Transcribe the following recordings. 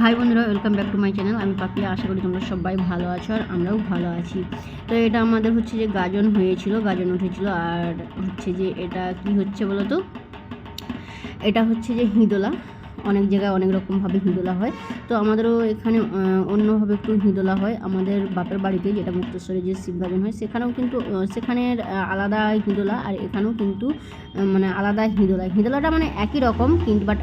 High বন্ধুরা welcome back to my channel আমি পাপিয়া, আশা করি তোমরা সবাই ভালো আছো আর আমরাও ভালো আছি। তো এটা আমাদের হচ্ছে যে গাজন হয়েছিল, গাজন উঠেছিল আর হচ্ছে যে এটা কি হচ্ছে বলো তো এটা হচ্ছে যে হিঁদোলা। অনেক জায়গায় অনেক রকমভাবে হিঁদোলা হয়। তো আমাদেরও এখানে অন্যভাবে একটু হিঁদোলা হয়। আমাদের বাপের বাড়িতে যেটা মুক্তেশ্বরে যে শিবগাজন হয় সেখানেও কিন্তু সেখানের আলাদা হিঁদোলা আর এখানেও কিন্তু মানে আলাদা হিঁদোলা হিঁদোলাটা মানে একই রকম কিন্তু বাট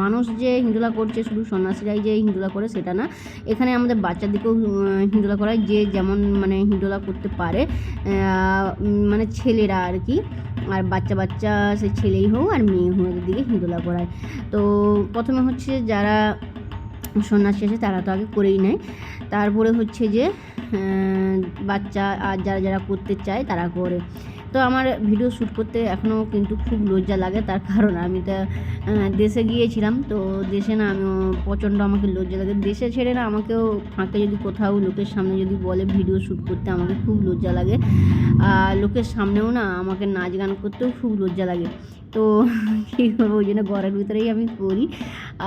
মানুষ যে হিঁদোলা করছে শুধু সন্ন্যাসীরাই যে হিঁদোলা করে সেটা না। এখানে আমাদের বাচ্চাদেরকেও আহ, হিঁদোলা করায় যে যেমন মানে হিঁদোলা করতে পারে মানে ছেলেরা আর কি। আর বাচ্চা বাচ্চা সে ছেলেই হোক আর মেয়ে হোক দিকে হিঁদোলা করায়। তো প্রথমে হচ্ছে যারা সন্ন্যাস আছে তারা তো আগে করেই নেয়। তারপরে হচ্ছে যে বাচ্চা আর যারা যারা করতে চায় তারা করে। তো আমার ভিডিও শ্যুট করতে এখনও কিন্তু খুব লজ্জা লাগে, তার কারণ আমি তো দেশে গিয়েছিলাম। তো দেশে না আমি প্রচণ্ড আমাকে লজ্জা লাগে। দেশে ছেড়ে না আমাকেও ফাঁকে যদি কোথাও লোকের সামনে যদি বলে ভিডিও শ্যুট করতে, আমাকে খুব লজ্জা লাগে। আর লোকের সামনেও না আমাকে নাচ গান করতেও খুব লজ্জা লাগে। তো কী করব, ওই জন্য ঘরের ভিতরেই আমি করি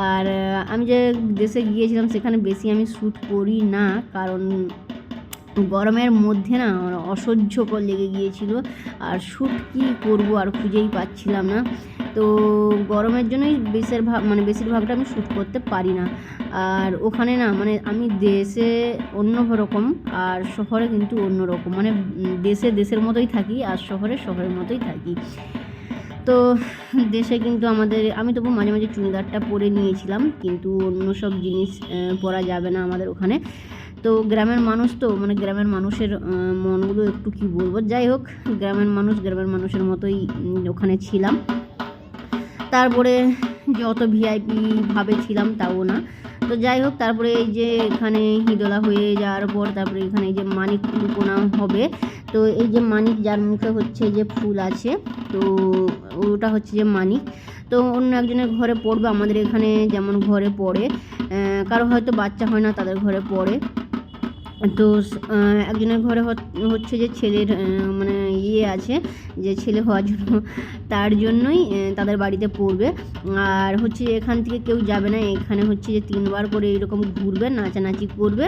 আর আমি যে দেশে গিয়েছিলাম, সেখানে বেশি আমি শ্যুট করি না। কারণ গরমের মধ্যে না আমার অসহ্যকর লেগে গিয়েছিল। আর শ্যুট কী করব আর খুঁজেই পাচ্ছিলাম না। তো গরমের জন্যই বেশিরভাগ মানে বেশিরভাগটা আমি শ্যুট করতে পারি না। আর ওখানে না মানে আমি দেশে অন্য রকম আর শহরে কিন্তু অন্য রকম। মানে দেশে দেশের মতোই থাকি আর শহরে শহরের মতোই থাকি। তো দেশে কিন্তু আমাদের, আমি তবু মাঝে মাঝে চুড়িদারটা পরে নিয়েছিলাম। কিন্তু অন্য সব জিনিস পরা যাবে না আমাদের ওখানে। তো গ্রামের মানুষ তো মানে গ্রামের মানুষের মনগুলো একটু কি বলব? যাই হোক, গ্রামের মানুষ গ্রামের মানুষের মতোই ওখানে ছিলাম। তারপরে যে অত ভিআইপি ভাবে ছিলাম তাও না। তো যাই হোক, তারপরে এই যে এখানে হিদোলা হয়ে যাওয়ার পর, তারপরে এখানে এই যে মানিক লুকোনা হবে। তো এই যে মানিক, যার মুখে হচ্ছে যে ফুল আছে, তো ওটা হচ্ছে যে মানিক। তো অন্য একজনের ঘরে পড়বে, আমাদের এখানে যেমন ঘরে পড়ে। কারও হয়তো বাচ্চা হয় না, তাদের ঘরে পড়ে। তো একজনের ঘরে হচ- হচ্ছে যে ছেলের মানে ইয়ে আছে যে ছেলে হওয়ার জন্য তার জন্যই তাদের বাড়িতে পড়বে। আর হচ্ছে এখান থেকে কেউ যাবে না এখানে হচ্ছে যে তিনবার করে এরকম ঘুরবে নাচানাচি করবে।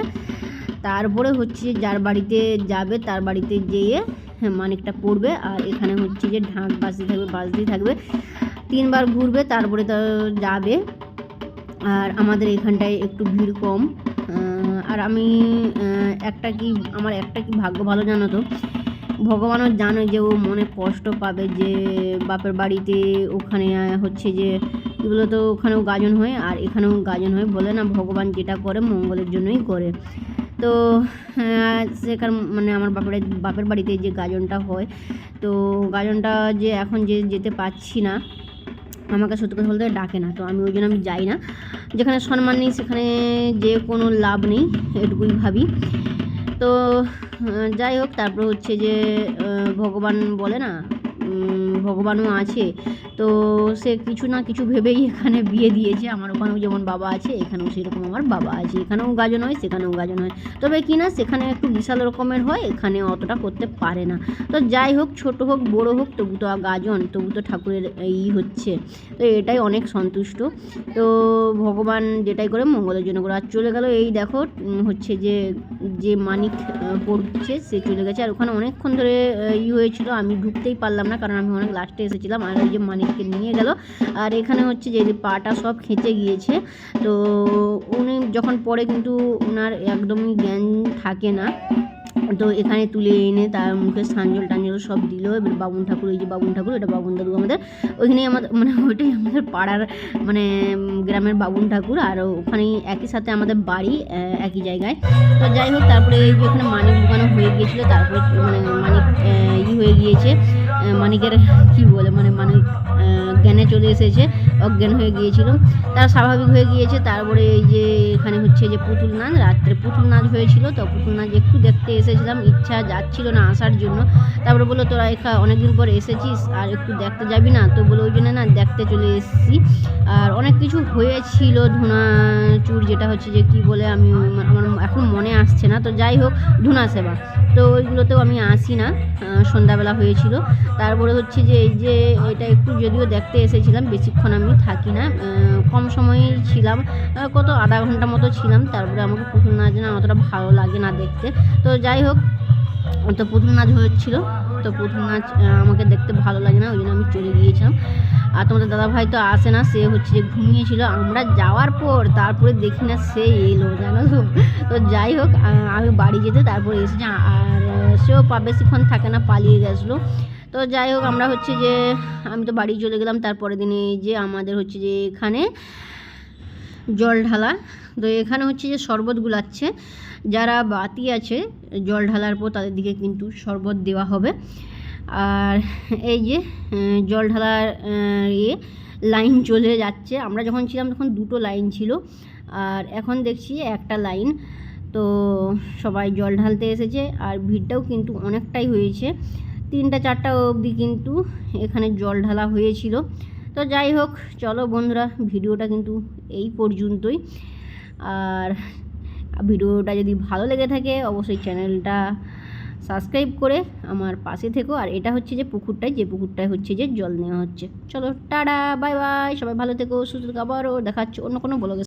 তারপরে হচ্ছে যার বাড়িতে যাবে তার বাড়িতে যেয়ে হ্যাঁ, মানিকটা পড়বে। আর এখানে হচ্ছে যে ঢাক বাজতে থাকবে বাজতেই থাকবে। তিনবার ঘুরবে তারপরে তো যাবে। আর আমাদের এখানটায় একটু ভিড় কম। আর আমি একটা কি, আমার একটা কি ভাগ্য ভালো জানো তো? ভগবানও জানে যে ও মনে কষ্ট পাবে যে বাপের বাড়িতে ওখানে হচ্ছে যে, কী তো ওখানেও গাজন হয় আর এখানেও গাজন হয় বলে না ভগবান যেটা করে মঙ্গলের জন্যই করে। তো সেখান মানে আমার বাপের বাপের বাড়িতে যে গাজনটা হয়, তো গাজনটা যে এখন যে যেতে পারছি না আমাকে সত্যি কথা বলতে ডাকে না, তো আমি ওই জন্য আমি যাই না। যেখানে সম্মান নেই, সেখানে যে কোনো লাভ নেই, এটুকুই ভাবি। তো যাই হোক, তারপর হচ্ছে যে ভগবান বলে না ভগবানও আছে। তো সে কিছু না কিছু ভেবেই এখানে বিয়ে দিয়েছে। আমার ওখানেও যেমন বাবা আছে, এখানেও সেরকম আমার বাবা আছে। এখানেও গাজন হয়, সেখানেও গাজন হয়। তবে কি না, সেখানে একটু বিশাল রকমের হয়, এখানে অতটা করতে পারে না। তো যাই হোক, ছোট হোক, বড় হোক, তবু তো গাজন, তবু তো ঠাকুরের ই হচ্ছে। তো এটাই অনেক সন্তুষ্ট। তো ভগবান যেটাই করে, মঙ্গলের জন্য করে। আর চলে গেল এই দেখো হচ্ছে যে যে মানিক পড়ছে, সে চলে গেছে। আর ওখানে অনেকক্ষণ ধরে ই হয়েছিল, আমি ঢুকতেই পারলাম না। কারণ আমি অনেক লাস্টে এসেছিলাম আর ওই যে মানিককে নিয়ে গেল। আর এখানে হচ্ছে যে পাটা সব খেঁচে গিয়েছে। তো উনি যখন পড়ে কিন্তু ওনার একদমই জ্ঞান থাকে না, তো এখানে তুলে এনে তার মুখে সাঞ্জল টাঞ্জল সব দিল। এবার বাবুন ঠাকুর এই যে বাবুন ঠাকুর, এটা বাবুন দাদু আমাদের। ওইখানেই আমাদের মানে ওইটাই আমাদের পাড়ার মানে গ্রামের বাবুন ঠাকুর। আর ওখানেই একই সাথে আমাদের বাড়ি একই জায়গায়। তো যাই হোক, তারপরে এই যে ওখানে মানিক দোকানও হয়ে গিয়েছিল। তারপরে মানে মানিক ই হয়ে গিয়েছে। মানিকের কি বলে মানে মানিক জ্ঞানে চলে এসেছে। অজ্ঞান হয়ে গিয়েছিল। তার স্বাভাবিক হয়ে গিয়েছে। তারপরে এই যে এখানে হচ্ছে যে পুতুল নাচ, রাত্রে পুতুল নাচ হয়েছিল। তো পুতুল নাচ একটু দেখতে এসেছিলাম। ইচ্ছা যাচ্ছিল না আসার জন্য। তারপরে বলল, তোরা এখা অনেকদিন পর এসেছিস, আর একটু দেখতে যাবি না? তো বলে ওই জন্য না, দেখতে চলে এসেছি। আর অনেক কিছু হয়েছিল। ধুনা চুর যেটা হচ্ছে যে, কি বলে, আমি আমার এখন মনে আসছে না। তো যাই হোক, ধুনা সেবা। তো ওইগুলোতেও আমি আসি না। সন্ধ্যাবেলা হয়েছিল। তারপরে হচ্ছে যে, এই যে এটা একটু যদিও দেখতে এসেছিলাম। বেশিক্ষণ আমি একদমই থাকি না কম সময়ই ছিলাম কত আধা ঘণ্টা মতো ছিলাম, তারপরে আমাকে পুতুল নাচ না অতটা ভালো লাগে না দেখতে। তো যাই হোক, তো পুতুল নাচ হচ্ছিল তো পুতুল নাচ আমাকে দেখতে ভালো লাগে না, ওই জন্য আমি চলে গিয়েছিলাম। আর তোমাদের দাদা ভাই তো আসে না, সে হচ্ছে যে ঘুমিয়েছিল। আমরা যাওয়ার পর তারপরে দেখি না সে এলো, জানো তো। তো যাই হোক আমি বাড়ি যেতে তারপরে এসেছি, আর সেও বেশিক্ষণ থাকে না, পালিয়ে গেছিল। তো যাই হোক, আমরা হচ্ছে যে, আমি তো বাড়ি চলে গেলাম, তারপরের দিনে যে আমাদের হচ্ছে যে এখানে জল ঢালা তো এখানে হচ্ছে যে শরবত গুলাচ্ছে। যারা বাতি আছে, জল ঢালার পর তাদের দিকে কিন্তু শরবত দেওয়া হবে। আর এই যে জল ঢালার ইয়ে লাইন চলে যাচ্ছে। আমরা যখন ছিলাম তখন দুটো লাইন ছিল। আর এখন দেখছি একটা লাইন। তো সবাই জল ঢালতে এসেছে। আর ভিড়টাও কিন্তু অনেকটাই হয়েছে। তিনটা চারটা অবধি কিন্তু এখানে জল ঢালা হয়েছিল। তো যাই হোক, চলো বন্ধুরা, ভিডিওটা কিন্তু এই পর্যন্তই। আর ভিডিওটা যদি ভালো লেগে থাকে, অবশ্যই চ্যানেলটা সাবস্ক্রাইব করে আমার পাশে থেকো। আর এটা হচ্ছে যে পুকুরটায় যে পুকুরটায় হচ্ছে যে জল নেওয়া হচ্ছে। চলো, টাটা, বাই বাই, সবাই ভালো থেকো, সুস্থ থেকো, আবারও দেখাচ্ছে অন্য কোনো ব্লগে।